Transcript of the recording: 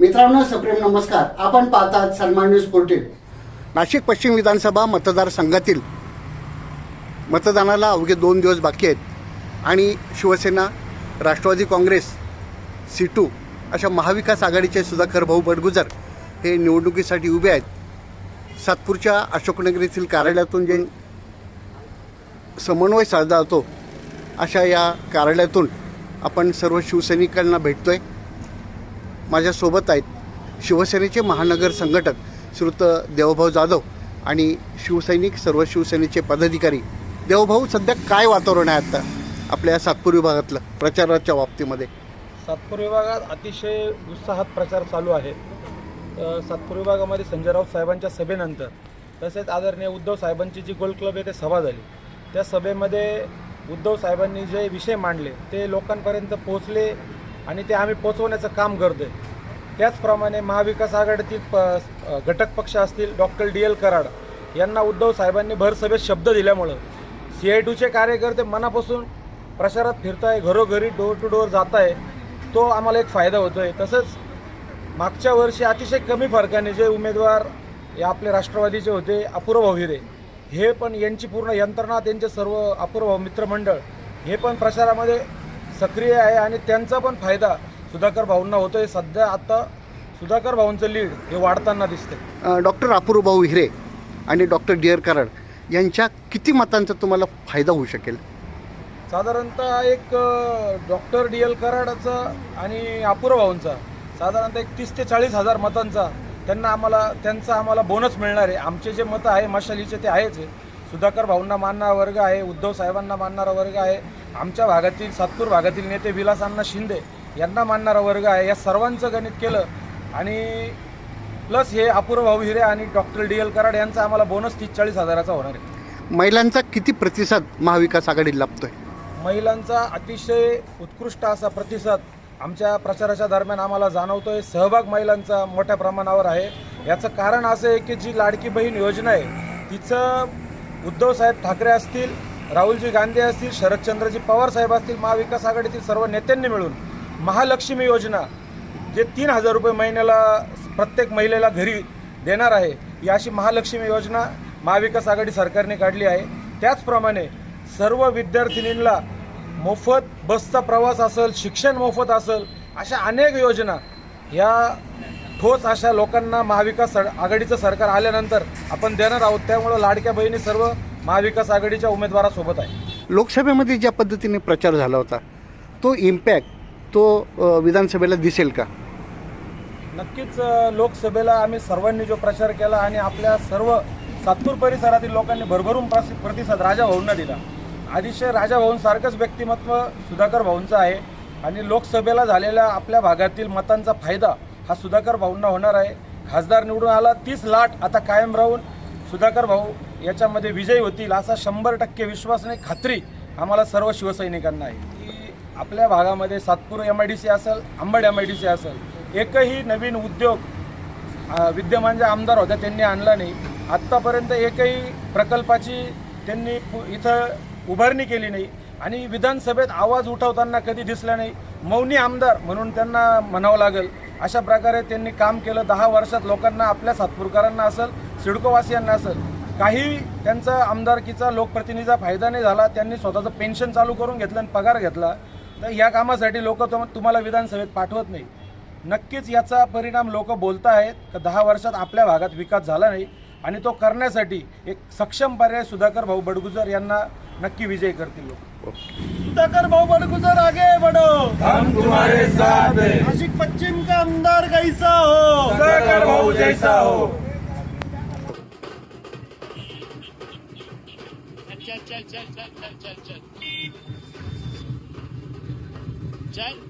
मित्रांनो सप्रेम नमस्कार. आपण पाहतात सन्मान न्यूज फोर्टीन नाशिक पश्चिम विधानसभा मतदारसंघातील मतदानाला अवघे दोन दिवस बाकी आहेत. आणि शिवसेना राष्ट्रवादी काँग्रेस सीटू अशा महाविकास आघाडीचे सुधाकर भाऊ बडगुजर हे निवडणुकीसाठी उभे आहेत. सातपूरच्या अशोकनगर येथील कार्यालयातून जे समन्वय साधला जातो अशा या कार्यालयातून आपण सर्व शिवसैनिकांना भेटतो आहे माझ्यासोबत आहेत शिवसेनेचे महानगर संघटक श्रुत देवभाऊ जाधव आणि शिवसैनिक सर्व शिवसेनेचे पदाधिकारी. देवभाऊ सध्या काय वातावरण आहे आता आपल्या सातपूर विभागातलं प्रचाराच्या बाबतीमध्ये? सातपूर विभागात अतिशय उत्साहात प्रचार चालू आहे. सातपूर विभागामध्ये संजय राऊत साहेबांच्या सभेनंतर तसेच आदरणीय उद्धव साहेबांची जी गोल क्लब येथे सभा झाली. त्या सभेमध्ये उद्धव साहेबांनी जे विषय मांडले ते लोकांपर्यंत पोहोचले आणि ते आम्ही पोचवण्याचं काम करतोय. त्याचप्रमाणे महाविकास आघाडीतील प घटक पक्ष असतील डॉक्टर डी एल कराड यांना उद्धव साहेबांनी भरसभेत शब्द दिल्यामुळं सी आय टूचे कार्यकर्ते मनापासून प्रचारात फिरताय घरोघरी डोर टू डोअर जात आहे तो आम्हाला एक फायदा होतो आहे तसंच मागच्या वर्षी अतिशय कमी फरकाने जे उमेदवार या आपले राष्ट्रवादीचे होते अपूर्व हिरे हे पण यांची पूर्ण यंत्रणा त्यांचे सर्व अपूर्व मित्रमंडळ हे पण प्रचारामध्ये सक्रिय आहे आणि त्यांचा पण फायदा सुधाकर भाऊंना होतोय. सध्या आता सुधाकर भाऊंचं लीड हे वाढताना दिसतंय. डॉक्टर अपूर्व भाऊ हिरे आणि डॉक्टर डिअर कराड यांच्या किती मतांचा तुम्हाला फायदा होऊ शकेल? साधारणतः एक डॉक्टर डी एल कराडाचा आणि अपूर्व भाऊंचा साधारणतः एक तीस ते चाळीस हजार मतांचा त्यांना आम्हाला त्यांचा आम्हाला बोनस मिळणार आहे. आमचे जे मतं आहे मशालीचे ते आहेच आहे. सुधाकर भाऊंना मानणारा वर्ग आहे उद्धव साहेबांना मानणारा वर्ग आहे आमच्या भागातील सातपूर भागातील नेते विलासांना शिंदे यांना मानणारा वर्ग आहे या सर्वांचं गणित केलं. आणि प्लस हे अपूर्व भाऊ हिरे आणि डॉक्टर डी एल कराड यांचा आम्हाला बोनस तीस चाळीस हजाराचा होणार आहे. महिलांचा किती प्रतिसाद महाविकास आघाडीला लाभतोय? महिलांचा अतिशय उत्कृष्ट असा प्रतिसाद आमच्या प्रचाराच्या दरम्यान आम्हाला जाणवतोय. सहभाग महिलांचा मोठ्या प्रमाणावर आहे. याचं कारण असं आहे की जी लाडकी बहीण योजना आहे तिचं उद्धवसाहेब ठाकरे असतील राहुलजी गांधी असतील शरदचंद्रजी पवार साहेब असतील महाविकास आघाडीतील सर्व नेत्यांनी मिळून महालक्ष्मी योजना जे तीन हजार रुपये महिन्याला प्रत्येक महिलेला घरी देणार आहे ही अशी महालक्ष्मी योजना महाविकास आघाडी सरकारने काढली आहे. त्याचप्रमाणे सर्व विद्यार्थिनींना मोफत बसचा प्रवास असेल शिक्षण मोफत असेल अशा अनेक योजना या ठोस अशा लोकांना महाविकास आघाडीचं सरकार आल्यानंतर आपण देणार आहोत. त्यामुळं लाडक्या बहिणी सर्व महाविकास आघाडीच्या उमेदवारासोबत आहे. लोकसभेमध्ये ज्या पद्धतीने प्रचार झाला होता तो इम्पॅक्ट तो विधानसभेला दिसेल का? नक्कीच लोकसभेला आम्ही सर्वांनी जो प्रचार केला आणि आपल्या सर्व सातपूर परिसरातील लोकांनी भरभरून प्रसि- प्रतिसाद राजा भाऊंना दिला. अतिशय राजा भाऊंसारखंच व्यक्तिमत्व सुधाकर भाऊंचं आहे. आणि लोकसभेला झालेल्या आपल्या भागातील मतांचा फायदा हा सुधाकर भाऊंना होणार आहे. खासदार निवडून आला तीच लाट आता कायम राहून सुधाकर भाऊ याच्यामध्ये विजयी होतील असा शंभर टक्के विश्वास आणि खात्री आम्हाला सर्व शिवसैनिकांना आहे. की आपल्या भागामध्ये Satpur M I D C असेल Ambad M I D C असेल एकही नवीन उद्योग विद्यमान ज्या आमदार होत्या त्यांनी आणला नाही. आत्तापर्यंत एकही प्रकल्पाची त्यांनी पु- इथं उभारणी केली नाही. आणि विधानसभेत आवाज उठवताना कधी दिसला नाही. मौनी आमदार म्हणून त्यांना म्हणावं लागेल अशा प्रकारे त्यांनी काम केलं. दहा वर्षात लोकांना आपल्या सातपूरकरांना असेल सिडकोवासियांना असेल काही त्यांचा आमदारकीचा लोकप्रतिनिधीचा फायदा नाही झाला. त्यांनी स्वतःचं पेन्शन चालू करून घेतलं आणि पगार घेतला. तर या कामासाठी लोक तुम्हाला विधानसभेत पाठवत नाही. नक्कीच याचा परिणाम लोक बोलत आहेत का दहा वर्षात आपल्या भागात विकास झाला नाही. आणि तो करण्यासाठी एक सक्षम पर्याय सुधाकर भाऊ बडगुजर यांना नक्की विजय करती लोक. सुधाकर भाऊ बड़गुजर आगे बढ़ो. हम तुम्हारे साथ हैं. नासिक पश्चिम का अंदर कैसा हो? सुधाकर भाऊ जैसा हो. चल चल चल चल चल चल चल. चल.